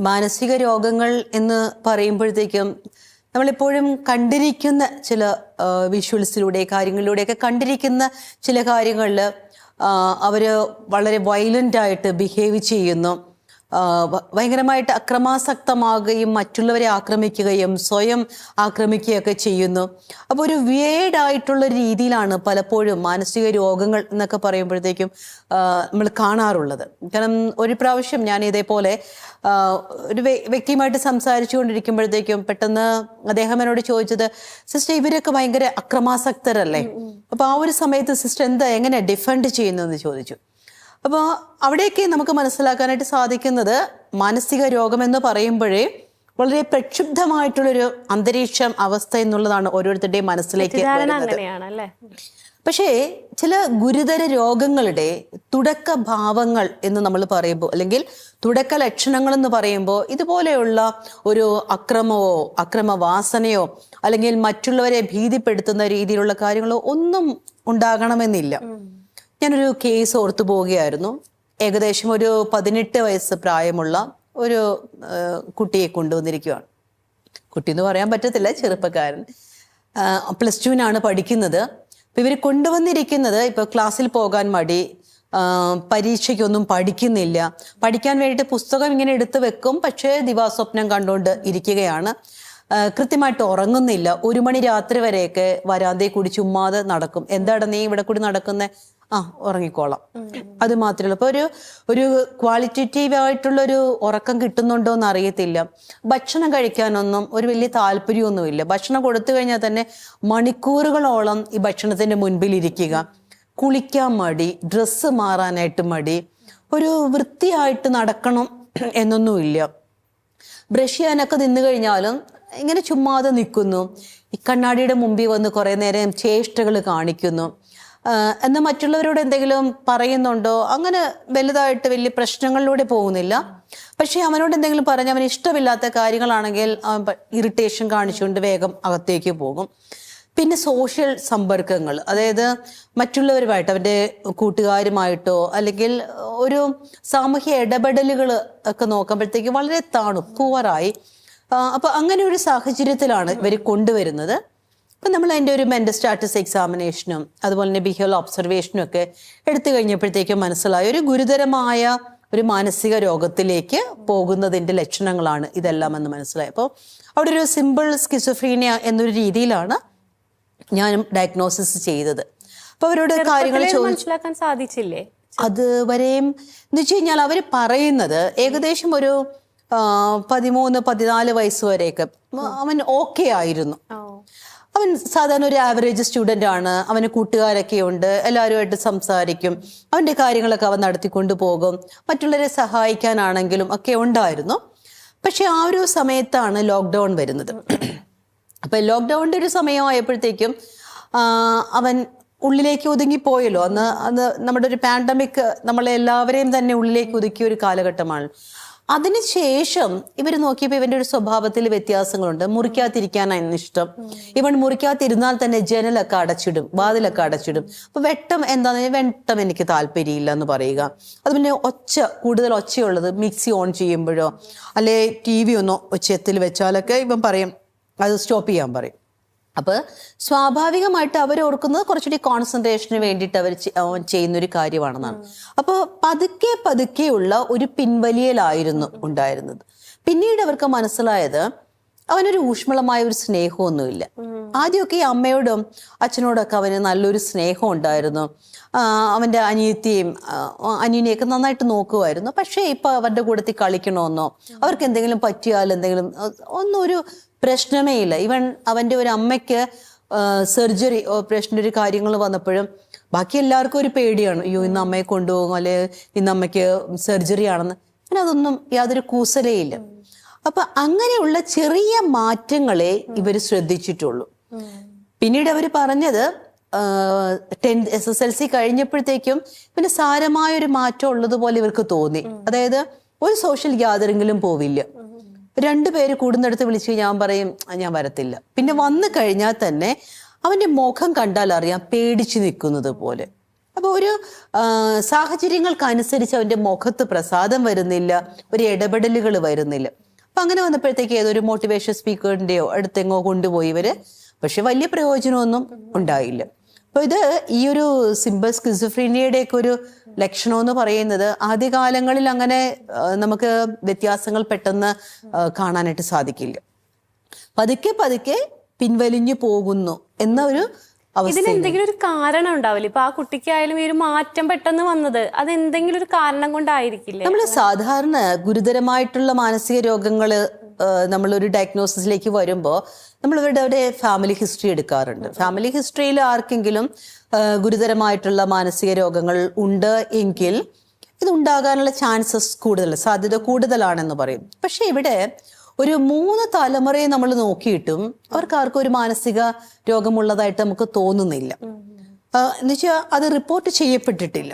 മാനസിക രോഗങ്ങൾ എന്ന് പറയുമ്പോഴത്തേക്കും നമ്മളെപ്പോഴും കണ്ടിരിക്കുന്ന ചില വിഷ്വൽസിലൂടെ കാര്യങ്ങളിലൂടെയൊക്കെ കണ്ടിരിക്കുന്ന ചില കാര്യങ്ങളിൽ അവർ വളരെ വയലന്റായിട്ട് ബിഹേവ് ചെയ്യുന്നു. ഭയങ്കരമായിട്ട് അക്രമാസക്തമാകുകയും മറ്റുള്ളവരെ ആക്രമിക്കുകയും സ്വയം ആക്രമിക്കുകയൊക്കെ ചെയ്യുന്നു. അപ്പോൾ ഒരു വേഡ് ആയിട്ടുള്ള രീതിയിലാണ് പലപ്പോഴും മാനസിക രോഗങ്ങൾ എന്നൊക്കെ പറയുമ്പോഴത്തേക്കും നമ്മൾ കാണാറുള്ളത്. കാരണം ഒരു പ്രാവശ്യം ഞാൻ ഇതേപോലെ ഒരു വ്യ- വ്യക്തിയുമായിട്ട് സംസാരിച്ചു കൊണ്ടിരിക്കുമ്പോഴത്തേക്കും പെട്ടെന്ന് അദ്ദേഹം എന്നോട് ചോദിച്ചത് സിസ്റ്റർ ഇവരൊക്കെ ഭയങ്കര അക്രമാസക്തരല്ലേ? അപ്പോൾ ആ ഒരു സമയത്ത് സിസ്റ്റർ എന്താ എങ്ങനെ ഡിഫെൻഡ് ചെയ്യുന്നതെന്ന് ചോദിച്ചു. അപ്പോൾ അവിടെയൊക്കെ നമുക്ക് മനസ്സിലാക്കാനായിട്ട് സാധിക്കുന്നത് മാനസിക രോഗം എന്ന് പറയുമ്പോഴേ വളരെ പ്രക്ഷുബ്ധമായിട്ടുള്ളൊരു അന്തരീക്ഷം അവസ്ഥ എന്നുള്ളതാണ് ഓരോരുത്തരുടെയും മനസ്സിലേക്ക് പക്ഷേ ചില ഗുരുതര രോഗങ്ങളുടെ തുടക്ക ഭാവങ്ങൾ എന്ന് നമ്മൾ പറയുമ്പോൾ അല്ലെങ്കിൽ തുടക്ക ലക്ഷണങ്ങൾ എന്ന് പറയുമ്പോൾ ഇതുപോലെയുള്ള ഒരു അക്രമമോ അക്രമവാസനയോ അല്ലെങ്കിൽ മറ്റുള്ളവരെ ഭീതിപ്പെടുത്തുന്ന രീതിയിലുള്ള കാര്യങ്ങളോ ഒന്നും ഉണ്ടാകണമെന്നില്ല. ഞാനൊരു കേസ് ഓർത്തു പോവുകയായിരുന്നു. ഏകദേശം ഒരു പതിനെട്ട് വയസ്സ് പ്രായമുള്ള ഒരു കുട്ടിയെ കൊണ്ടുവന്നിരിക്കുകയാണ് കുട്ടി എന്ന് പറയാൻ പറ്റത്തില്ല ചെറുപ്പക്കാരൻ. പ്ലസ് ടുവിനാണ് പഠിക്കുന്നത്. അപ്പൊ ഇവർ കൊണ്ടുവന്നിരിക്കുന്നത് ഇപ്പൊ ക്ലാസ്സിൽ പോകാൻ മടി പരീക്ഷയ്ക്കൊന്നും പഠിക്കുന്നില്ല. പഠിക്കാൻ വേണ്ടിയിട്ട് പുസ്തകം ഇങ്ങനെ എടുത്തു വെക്കും പക്ഷേ ദിവാസ്വപ്നം കണ്ടുകൊണ്ട് ഇരിക്കുകയാണ്. കൃത്യമായിട്ട് ഉറങ്ങുന്നില്ല. ഒരു മണി രാത്രി വരെയൊക്കെ വരാന്തയിൽ കൂടി ചുമ്മാതെ നടക്കും. എന്താണ് നീ ഇവിടെ കൂടി നടക്കുന്നേ? ആ ഉറങ്ങിക്കോളാം. അത് മാത്രമല്ല ഇപ്പൊ ഒരു ഒരു ക്വാളിറ്റേറ്റീവ് ആയിട്ടുള്ള ഒരു ഉറക്കം കിട്ടുന്നുണ്ടോ എന്ന് അറിയത്തില്ല. ഭക്ഷണം കഴിക്കാനൊന്നും ഒരു വലിയ താല്പര്യമൊന്നുമില്ല. ഭക്ഷണം കൊടുത്തു കഴിഞ്ഞാൽ തന്നെ മണിക്കൂറുകളോളം ഈ ഭക്ഷണത്തിന്റെ മുൻപിൽ ഇരിക്കുക കുളിക്കാൻ മടി ഡ്രസ്സ് മാറാനായിട്ട് മടി ഒരു വൃത്തിയായിട്ട് നടക്കണം എന്നൊന്നുമില്ല. ബ്രഷ് ചെയ്യാനൊക്കെ നിന്ന് കഴിഞ്ഞാലും ഇങ്ങനെ ചുമ്മാതെ നിൽക്കുന്നു. ഈ കണ്ണാടിയുടെ മുമ്പിൽ വന്ന് കുറേ നേരം ചേഷ്ടകൾ കാണിക്കുന്നു. എന്നാൽ മറ്റുള്ളവരോട് എന്തെങ്കിലും പറയുന്നുണ്ടോ? അങ്ങനെ വലുതായിട്ട് വലിയ പ്രശ്നങ്ങളിലൂടെ പോകുന്നില്ല. പക്ഷേ അവനോട് എന്തെങ്കിലും പറഞ്ഞ് അവന് ഇഷ്ടമില്ലാത്ത കാര്യങ്ങളാണെങ്കിൽ ഇറിറ്റേഷൻ കാണിച്ചുകൊണ്ട് വേഗം അകത്തേക്ക് പോകും. പിന്നെ സോഷ്യൽ സമ്പർക്കങ്ങൾ. അതായത് മറ്റുള്ളവരുമായിട്ട് അവന്റെ കൂട്ടുകാരുമായിട്ടോ അല്ലെങ്കിൽ ഒരു സാമൂഹ്യ ഇടപെടലുകൾ ഒക്കെ നോക്കുമ്പോഴത്തേക്ക് വളരെ താണു പൂവറായി അപ്പൊ അങ്ങനെ ഒരു സാഹചര്യത്തിലാണ് ഇവർ കൊണ്ടുവരുന്നത്. അപ്പൊ നമ്മൾ അതിന്റെ ഒരു മെന്റൽ സ്റ്റാറ്റസ് എക്സാമിനേഷനും അതുപോലെ തന്നെ ബിഹേവിയർ ഒബ്സർവേഷനും ഒക്കെ എടുത്തു കഴിഞ്ഞപ്പോഴത്തേക്കും മനസ്സിലായ. ഒരു ഗുരുതരമായ ഒരു മാനസിക രോഗത്തിലേക്ക് പോകുന്നതിന്റെ ലക്ഷണങ്ങളാണ് ഇതെല്ലാം എന്ന് മനസ്സിലായി. അപ്പോൾ അവിടെ ഒരു സിമ്പിൾ സ്കിസോഫ്രീനിയ എന്നൊരു രീതിയിലാണ് ഞാനും ഡയഗ്നോസിസ് ചെയ്തത്. അപ്പോൾ അവരോട് കാര്യങ്ങൾ മനസ്സിലാക്കാൻ സാധിച്ചില്ലേ? അതുവരെയും എന്ന് വെച്ച് കഴിഞ്ഞാൽ അവർ പറയുന്നത് ഏകദേശം ഒരു പതിമൂന്ന് പതിനാല് വയസ്സ് വരെയൊക്കെ. അവൻ ഓക്കെ ആയിരുന്നു. അവൻ സാധാരണ ഒരു ആവറേജ് സ്റ്റുഡന്റ് ആണ്. അവന് കൂട്ടുകാരൊക്കെ ഉണ്ട്. എല്ലാവരുമായിട്ട് സംസാരിക്കും. അവന്റെ കാര്യങ്ങളൊക്കെ അവൻ നടത്തിക്കൊണ്ട് പോകും. മറ്റുള്ളവരെ സഹായിക്കാനാണെങ്കിലും ഒക്കെ ഉണ്ടായിരുന്നു. പക്ഷെ ആ ഒരു സമയത്താണ് ലോക്ക്ഡൗൺ വരുന്നത്. അപ്പം ലോക്ക്ഡൗണിന്റെ ഒരു സമയമായപ്പോഴത്തേക്കും അവൻ ഉള്ളിലേക്ക് ഒതുങ്ങിപ്പോയല്ലോ. അന്ന് അന്ന് നമ്മുടെ ഒരു പാൻഡമിക് നമ്മളെ എല്ലാവരെയും തന്നെ ഉള്ളിലേക്ക് ഒതുക്കിയ ഒരു കാലഘട്ടമാണ്. അതിനുശേഷം ഇവർ നോക്കിയപ്പോൾ ഇവന്റെ ഒരു സ്വഭാവത്തിൽ വ്യത്യാസങ്ങളുണ്ട്. മുറിക്കാതിരിക്കാനായിരുന്നു ഇഷ്ടം. ഇവൻ മുറിക്കാതിരുന്നാൽ തന്നെ ജനലൊക്കെ അടച്ചിടും വാതിലൊക്കെ അടച്ചിടും. അപ്പൊ വെട്ടം എന്താന്ന് വെട്ടം എനിക്ക് താല്പര്യമില്ല എന്ന് പറയുക. അത് പിന്നെ ഒച്ച കൂടുതൽ ഒച്ചയുള്ളത് മിക്സി ഓൺ ചെയ്യുമ്പോഴോ അല്ലെ ടി വി ഒന്നോ ഒച്ചത്തിൽ വെച്ചാലൊക്കെ ഇവൻ പറയും അത് സ്റ്റോപ്പ് ചെയ്യാൻ പറയും. അപ്പോൾ സ്വാഭാവികമായിട്ട് അവർ ഓർക്കുന്നത് കുറച്ചുകൂടി കോൺസെൻട്രേഷന് വേണ്ടിയിട്ട് അവർ ചെയ്യുന്ന ഒരു കാര്യമാണെന്നാണ്. അപ്പോൾ പതുക്കെ പതുക്കെയുള്ള ഒരു പിൻവലിയലായിരുന്നു ഉണ്ടായിരുന്നത്. പിന്നീട് അവർക്ക് മനസ്സിലായത് അവനൊരു ഊഷ്മളമായ ഒരു സ്നേഹമൊന്നുമില്ല. ആദ്യമൊക്കെ ഈ അമ്മയോടും അച്ഛനോടൊക്കെ അവന് നല്ലൊരു സ്നേഹം ഉണ്ടായിരുന്നു അവന്റെ അവന്റെ അനിയത്തിയും അനിയനെയൊക്കെ നന്നായിട്ട് നോക്കുമായിരുന്നു. പക്ഷേ ഇപ്പൊ അവരുടെ കൂടത്തിൽ കളിക്കണമെന്നോ അവർക്ക് എന്തെങ്കിലും പറ്റിയാൽ എന്തെങ്കിലും ഒന്നും ഒരു പ്രശ്നമേ ഇല്ല. ഇവൻ അവന്റെ ഒരു അമ്മയ്ക്ക് സർജറി ഓപ്പറേഷന്റെ ഒരു കാര്യങ്ങൾ വന്നപ്പോഴും ബാക്കി എല്ലാവർക്കും ഒരു പേടിയാണ്. അയ്യോ ഇന്ന് അമ്മയെ കൊണ്ടുപോകും അല്ലെ ഇന്ന് അമ്മയ്ക്ക് സർജറി ആണെന്ന്. അങ്ങനെ അതൊന്നും യാതൊരു കൂസലേ ഇല്ല. അപ്പൊ അങ്ങനെയുള്ള ചെറിയ മാറ്റങ്ങളെ ഇവർ ശ്രദ്ധിച്ചിട്ടുള്ളൂ. പിന്നീട് അവർ പറഞ്ഞത് tenth S S L C കഴിഞ്ഞപ്പോഴത്തേക്കും പിന്നെ സാരമായ ഒരു മാറ്റം ഉള്ളതുപോലെ ഇവർക്ക് തോന്നി. അതായത് ഒരു സോഷ്യൽ ഗ്യാതറിങ്ങിലും പോവില്ല. രണ്ടുപേര് കൂടുന്നിടത്ത് വിളിച്ച് ഞാൻ പറയും ഞാൻ വരത്തില്ല. പിന്നെ വന്നു കഴിഞ്ഞാൽ തന്നെ അവന്റെ മുഖം കണ്ടാൽ അറിയാം പേടിച്ചു നിൽക്കുന്നത് പോലെ. അപ്പോൾ ഒരു സാഹചര്യങ്ങൾക്കനുസരിച്ച് അവന്റെ മുഖത്ത് പ്രസാദം വരുന്നില്ല ഒരു ഇടപെടലുകൾ വരുന്നില്ല. അപ്പൊ അങ്ങനെ വന്നപ്പോഴത്തേക്ക് ഏതൊരു മോട്ടിവേഷൻ സ്പീക്കറിന്റെയോ അടുത്തെങ്ങോ കൊണ്ടുപോയി ഇവർ. പക്ഷെ വലിയ പ്രയോജനമൊന്നും ഉണ്ടായില്ല. അപ്പോൾ ഇത് ഈ ഒരു സിമ്പിൾ സ്കിസോഫ്രീനിയയുടെ ഒക്കെ ഒരു ലക്ഷണം എന്ന് പറയുന്നത് ആദ്യകാലങ്ങളിൽ അങ്ങനെ നമുക്ക് വ്യത്യാസങ്ങൾ പെട്ടെന്ന് കാണാനായിട്ട് സാധിക്കില്ല. പതുക്കെ പതുക്കെ പിൻവലിഞ്ഞു പോകുന്നു എന്ന ഒരു ഇതിന് എന്തെങ്കിലും ഒരു കാരണം ഉണ്ടാവില്ല? ഇപ്പൊ ആ കുട്ടിക്കായാലും ഈ ഒരു മാറ്റം പെട്ടെന്ന് വന്നത് അത് എന്തെങ്കിലും ഒരു കാരണം കൊണ്ടായിരിക്കില്ലേ? നമ്മൾ സാധാരണ ഗുരുതരമായിട്ടുള്ള മാനസിക രോഗങ്ങൾ നമ്മളൊരു ഡയഗ്നോസിസിലേക്ക് വരുമ്പോൾ നമ്മൾ ഇവരുടെ അവിടെ ഫാമിലി ഹിസ്റ്ററി എടുക്കാറുണ്ട്. ഫാമിലി ഹിസ്റ്ററിയിൽ ആർക്കെങ്കിലും ഗുരുതരമായിട്ടുള്ള മാനസിക രോഗങ്ങൾ ഉണ്ട് എങ്കിൽ ഇതുണ്ടാകാനുള്ള ചാൻസസ് കൂടുതൽ സാധ്യത കൂടുതലാണെന്ന് പറയും. പക്ഷെ ഇവിടെ ഒരു മൂന്ന് തലമുറയെ നമ്മൾ നോക്കിയിട്ടും അവർക്ക് ആർക്കും ഒരു മാനസിക രോഗമുള്ളതായിട്ട് നമുക്ക് തോന്നുന്നില്ല. എന്നുവെച്ചാൽ അത് റിപ്പോർട്ട് ചെയ്യപ്പെട്ടിട്ടില്ല.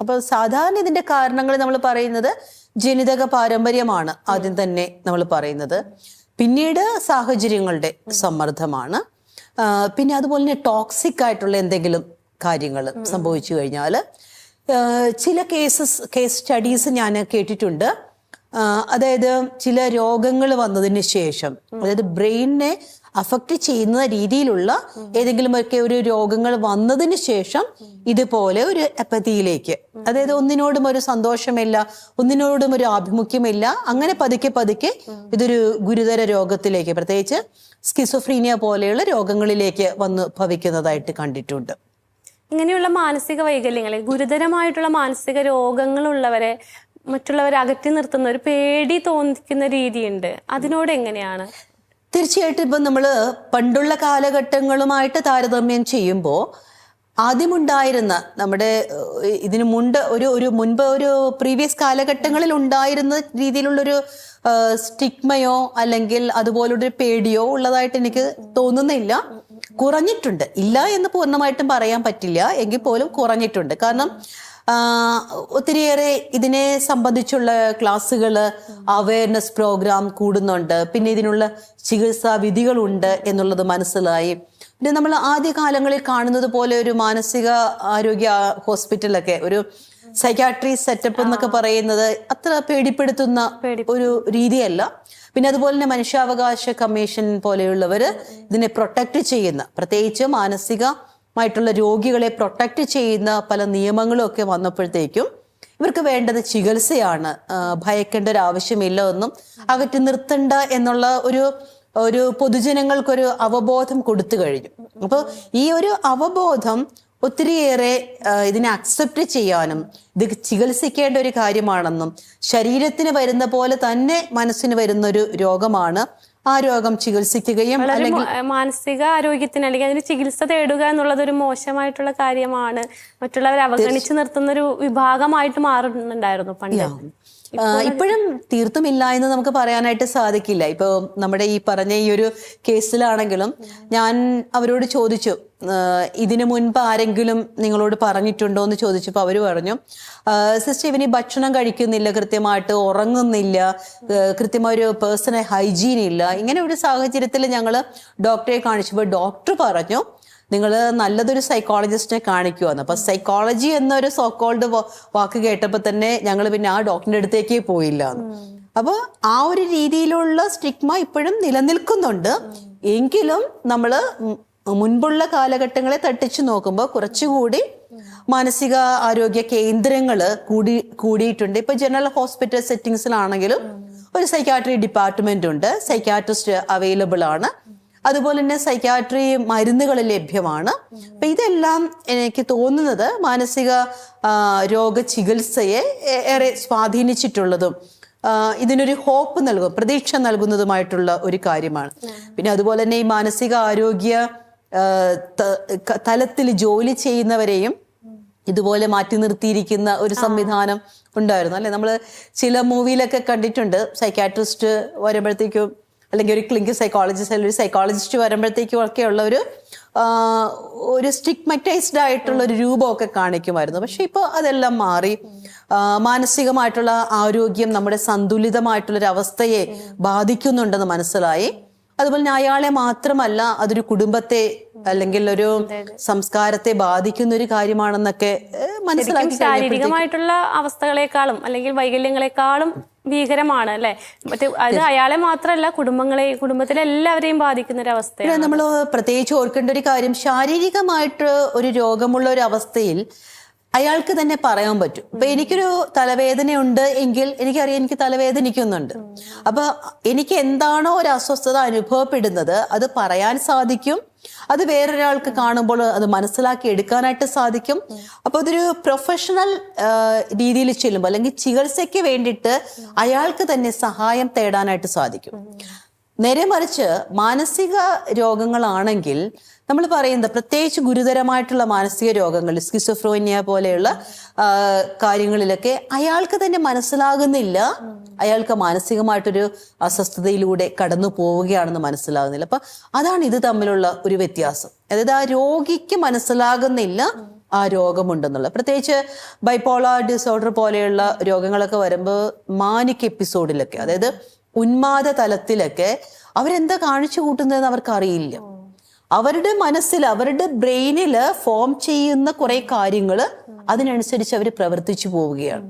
അപ്പൊ സാധാരണ ഇതിന്റെ കാരണങ്ങൾ നമ്മൾ പറയുന്നത് ജനിതക പാരമ്പര്യമാണ് ആദ്യം തന്നെ നമ്മൾ പറയുന്നത്. പിന്നീട് സാഹചര്യങ്ങളുടെ സമ്മർദ്ദമാണ്. പിന്നെ അതുപോലെ തന്നെ ടോക്സിക് ആയിട്ടുള്ള എന്തെങ്കിലും കാര്യങ്ങൾ സംഭവിച്ചു കഴിഞ്ഞാൽ ചില കേസസ് കേസ് സ്റ്റഡീസ് ഞാൻ കേട്ടിട്ടുണ്ട്. അതായത് ചില രോഗങ്ങൾ വന്നതിന് ശേഷം അതായത് ബ്രെയിനെ അഫക്റ്റ് ചെയ്യുന്ന രീതിയിലുള്ള ഏതെങ്കിലും ഒക്കെ ഒരു രോഗങ്ങൾ വന്നതിന് ശേഷം ഇതുപോലെ ഒരു അപ്പതിയിലേക്ക് അതായത് ഒന്നിനോടും ഒരു സന്തോഷമില്ല ഒന്നിനോടും ഒരു ആഭിമുഖ്യമില്ല അങ്ങനെ പതുക്കെ പതുക്കെ ഇതൊരു ഗുരുതര രോഗത്തിലേക്ക് പ്രത്യേകിച്ച് സ്കിസോഫ്രീനിയ പോലെയുള്ള രോഗങ്ങളിലേക്ക് വന്ന് ഭവിക്കുന്നതായിട്ട് കണ്ടിട്ടുണ്ട്. ഇങ്ങനെയുള്ള മാനസിക വൈകല്യങ്ങളെ ഗുരുതരമായിട്ടുള്ള മാനസിക രോഗങ്ങളുള്ളവരെ മറ്റുള്ളവരെ അകറ്റി നിർത്തുന്ന ഒരു പേടി തോന്നിക്കുന്ന രീതിയുണ്ട്. അതിനോട് എങ്ങനെയാണ്? തീർച്ചയായിട്ടും ഇപ്പം നമ്മൾ പണ്ടുള്ള കാലഘട്ടങ്ങളുമായിട്ട് താരതമ്യം ചെയ്യുമ്പോൾ ആദ്യമുണ്ടായിരുന്ന നമ്മുടെ ഇതിനു മുണ്ട് ഒരു ഒരു മുൻപ് ഒരു പ്രീവിയസ് കാലഘട്ടങ്ങളിൽ ഉണ്ടായിരുന്ന രീതിയിലുള്ളൊരു സ്റ്റിഗ്മയോ അല്ലെങ്കിൽ അതുപോലൊരു പേടിയോ ഉള്ളതായിട്ട് എനിക്ക് തോന്നുന്നില്ല. കുറഞ്ഞിട്ടുണ്ട്. ഇല്ല എന്ന് പൂർണമായിട്ടും പറയാൻ പറ്റില്ല. എങ്കിൽ പോലും കുറഞ്ഞിട്ടുണ്ട്. കാരണം ഒത്തിരിയേറെ ഇതിനെ സംബന്ധിച്ചുള്ള ക്ലാസ്സുകൾ അവയർനെസ് പ്രോഗ്രാം കൂടുന്നുണ്ട്. പിന്നെ ഇതിനുള്ള ചികിത്സാ വിധികളുണ്ട് എന്നുള്ളത് മനസ്സിലായി. പിന്നെ നമ്മൾ ആദ്യ കാലങ്ങളിൽ കാണുന്നത് പോലെ ഒരു മാനസിക ആരോഗ്യ ഹോസ്പിറ്റലൊക്കെ ഒരു സൈക്യാട്രി സെറ്റപ്പ് എന്നൊക്കെ പറയുന്നത് അത്ര പേടിപ്പെടുത്തുന്ന ഒരു രീതിയല്ല. പിന്നെ അതുപോലെ തന്നെ മനുഷ്യാവകാശ കമ്മീഷൻ പോലെയുള്ളവർ ഇതിനെ പ്രൊട്ടക്ട് ചെയ്യുന്ന പ്രത്യേകിച്ച് മാനസികമായിട്ടുള്ള രോഗികളെ പ്രൊട്ടക്റ്റ് ചെയ്യുന്ന പല നിയമങ്ങളും ഒക്കെ വന്നപ്പോഴത്തേക്കും ഇവർക്ക് വേണ്ടത് ചികിത്സയാണ്. ഭയക്കേണ്ട ഒരു ആവശ്യമില്ല എന്നും അകറ്റി നിർത്തണ്ട എന്നുള്ള ഒരു ഒരു പൊതുജനങ്ങൾക്കൊരു അവബോധം കൊടുത്തു കഴിഞ്ഞു. അപ്പോൾ ഈ ഒരു അവബോധം ഒത്തിരിയേറെ ഇതിനെ അക്സെപ്റ്റ് ചെയ്യാനും ഇത് ചികിത്സിക്കേണ്ട ഒരു കാര്യമാണെന്നും ശരീരത്തിന് വരുന്ന പോലെ തന്നെ മനസ്സിന് വരുന്നൊരു രോഗമാണ് ആ രോഗം ചികിത്സിക്കുകയും അല്ലെങ്കിൽ മാനസിക ആരോഗ്യത്തിന് അല്ലെങ്കിൽ അതിന് ചികിത്സ തേടുക എന്നുള്ളത് ഒരു മോശമായിട്ടുള്ള കാര്യമാണ്. മറ്റുള്ളവരെ അവഗണിച്ചു നിർത്തുന്ന ഒരു വിഭാഗമായിട്ട് മാറുന്നുണ്ടായിരുന്നു പണ്ട്. ഇപ്പോഴും തീർത്തും ഇല്ല എന്ന് നമുക്ക് പറയാനായിട്ട് സാധിക്കില്ല. ഇപ്പൊ നമ്മുടെ ഈ പറഞ്ഞ ഈ ഒരു കേസിലാണെങ്കിലും ഞാൻ അവരോട് ചോദിച്ചു ഇതിനു മുൻപ് ആരെങ്കിലും നിങ്ങളോട് പറഞ്ഞിട്ടുണ്ടോ എന്ന് ചോദിച്ചപ്പോൾ അവർ പറഞ്ഞു സിസ്റ്റർ ഇവന് ഭക്ഷണം കഴിക്കുന്നില്ല കൃത്യമായിട്ട് ഉറങ്ങുന്നില്ല കൃത്യമായ ഒരു പേഴ്സണൽ ഹൈജീൻ ഇല്ല. ഇങ്ങനെ ഒരു സാഹചര്യത്തിൽ ഞങ്ങൾ ഡോക്ടറെ കാണിച്ചപ്പോൾ ഡോക്ടർ പറഞ്ഞു നിങ്ങൾ നല്ലതൊരു സൈക്കോളജിസ്റ്റിനെ കാണിക്കുവാന്ന്. അപ്പൊ സൈക്കോളജി എന്നൊരു സോക്കോൾഡ് വാക്ക് കേട്ടപ്പോൾ തന്നെ ഞങ്ങൾ പിന്നെ ആ ഡോക്ടറിന്റെ അടുത്തേക്ക് പോയില്ല അപ്പോൾ ആ ഒരു രീതിയിലുള്ള സ്റ്റിഗ്മ ഇപ്പോഴും നിലനിൽക്കുന്നുണ്ട്. എങ്കിലും നമ്മൾ മുൻപുള്ള കാലഘട്ടങ്ങളെ തട്ടിച്ചു നോക്കുമ്പോൾ കുറച്ചുകൂടി മാനസിക ആരോഗ്യ കേന്ദ്രങ്ങൾ കൂടി കൂടിയിട്ടുണ്ട്. ഇപ്പൊ ജനറൽ ഹോസ്പിറ്റൽ സെറ്റിങ്സിലാണെങ്കിലും ഒരു സൈക്കാട്രി ഡിപ്പാർട്ട്മെന്റ് ഉണ്ട്. സൈക്കാട്രിസ്റ്റ് അവൈലബിൾ ആണ്. അതുപോലെ തന്നെ സൈക്യാട്രി മരുന്നുകൾ ലഭ്യമാണ്. അപ്പൊ ഇതെല്ലാം എനിക്ക് തോന്നുന്നത് മാനസിക രോഗ ചികിത്സയെ ഏറെ സ്വാധീനിച്ചിട്ടുള്ളതും ഇതിനൊരു ഹോപ്പ് നൽകും പ്രതീക്ഷ നൽകുന്നതുമായിട്ടുള്ള ഒരു കാര്യമാണ്. പിന്നെ അതുപോലെ തന്നെ ഈ മാനസിക ആരോഗ്യ തലത്തിൽ ജോലി ചെയ്യുന്നവരെയും ഇതുപോലെ മാറ്റി നിർത്തിയിരിക്കുന്ന ഒരു സംവിധാനം ഉണ്ടായിരുന്നു. അല്ലെ? നമ്മൾ ചില മൂവിയിലൊക്കെ കണ്ടിട്ടുണ്ട്. സൈക്കാട്രിസ്റ്റ് വരുമ്പോഴത്തേക്കും അല്ലെങ്കിൽ ഒരു ക്ലിനിക്കൽ സൈക്കോളജിസ്റ്റ് അല്ലെങ്കിൽ ഒരു സൈക്കോളജിസ്റ്റ് വരുമ്പോഴത്തേക്കും ഒക്കെ ഉള്ള ഒരു ഒരു സ്റ്റിഗ്മറ്റൈസ്ഡ് ആയിട്ടുള്ള ഒരു രൂപമൊക്കെ കാണിക്കുമായിരുന്നു. പക്ഷെ ഇപ്പോൾ അതെല്ലാം മാറി. മാനസികമായിട്ടുള്ള ആരോഗ്യം നമ്മുടെ സന്തുലിതമായിട്ടുള്ള ഒരു അവസ്ഥയെ ബാധിക്കുന്നുണ്ടെന്ന് മനസ്സിലായി. അതുപോലെ തന്നെ അയാളെ മാത്രമല്ല അതൊരു കുടുംബത്തെ അല്ലെങ്കിൽ ഒരു സംസ്കാരത്തെ ബാധിക്കുന്ന ഒരു കാര്യമാണെന്നൊക്കെ മനസ്സിലാക്കി ശാരീരികമായിട്ടുള്ള അവസ്ഥകളെക്കാളും അല്ലെങ്കിൽ വൈകല്യങ്ങളെക്കാളും ഭീകരമാണ് അല്ലെ? മറ്റേ അത് അയാളെ മാത്രമല്ല കുടുംബങ്ങളെ കുടുംബത്തിലെ എല്ലാവരെയും ബാധിക്കുന്ന ഒരു അവസ്ഥ നമ്മൾ പ്രത്യേകിച്ച് ഓർക്കേണ്ട ഒരു കാര്യം ശാരീരികമായിട്ട് ഒരു രോഗമുള്ള ഒരു അവസ്ഥയിൽ അയാൾക്ക് തന്നെ പറയാൻ പറ്റും. ഇപ്പൊ എനിക്കൊരു തലവേദനയുണ്ട് എങ്കിൽ എനിക്കറിയാം എനിക്ക് തലവേദനിക്കുന്നുണ്ട്. അപ്പൊ എനിക്ക് എന്താണോ ഒരു അസ്വസ്ഥത അനുഭവപ്പെടുന്നത് അത് പറയാൻ സാധിക്കും. അത് വേറൊരാൾക്ക് കാണുമ്പോൾ അത് മനസ്സിലാക്കി എടുക്കാനായിട്ട് സാധിക്കും. അപ്പൊ അതൊരു പ്രൊഫഷണൽ രീതിയിൽ ചെല്ലുമ്പോൾ അല്ലെങ്കിൽ ചികിത്സയ്ക്ക് വേണ്ടിയിട്ട് അയാൾക്ക് തന്നെ സഹായം തേടാനായിട്ട് സാധിക്കും. നേരെ മറിച്ച് മാനസിക രോഗങ്ങളാണെങ്കിൽ നമ്മൾ പറയുന്നത് പ്രത്യേകിച്ച് ഗുരുതരമായിട്ടുള്ള മാനസിക രോഗങ്ങൾ സ്കിസോഫ്രോനിയ പോലെയുള്ള കാര്യങ്ങളിലൊക്കെ അയാൾക്ക് തന്നെ മനസ്സിലാകുന്നില്ല. അയാൾക്ക് മാനസികമായിട്ടൊരു അസ്വസ്ഥതയിലൂടെ കടന്നു പോവുകയാണെന്ന് മനസ്സിലാകുന്നില്ല. അപ്പൊ അതാണ് ഇത് തമ്മിലുള്ള ഒരു വ്യത്യാസം. അതായത് ആ രോഗിക്ക് മനസ്സിലാകുന്നില്ല ആ രോഗമുണ്ടെന്നുള്ളത്. പ്രത്യേകിച്ച് ബൈപ്പോളാർ ഡിസോർഡർ പോലെയുള്ള രോഗങ്ങളൊക്കെ വരുമ്പോൾ മാനിക് എപ്പിസോഡിലൊക്കെ അതായത് ഉന്മാദ തലത്തിലൊക്കെ അവരെന്താ കാണിച്ചു കൂട്ടുന്നതെന്ന് അവർക്ക് അറിയില്ല അവരുടെ മനസ്സിൽ അവരുടെ ബ്രെയിനിൽ ഫോം ചെയ്യുന്ന കുറെ കാര്യങ്ങൾ അതിനനുസരിച്ച് അവർ പ്രവർത്തിച്ചു പോവുകയാണ്.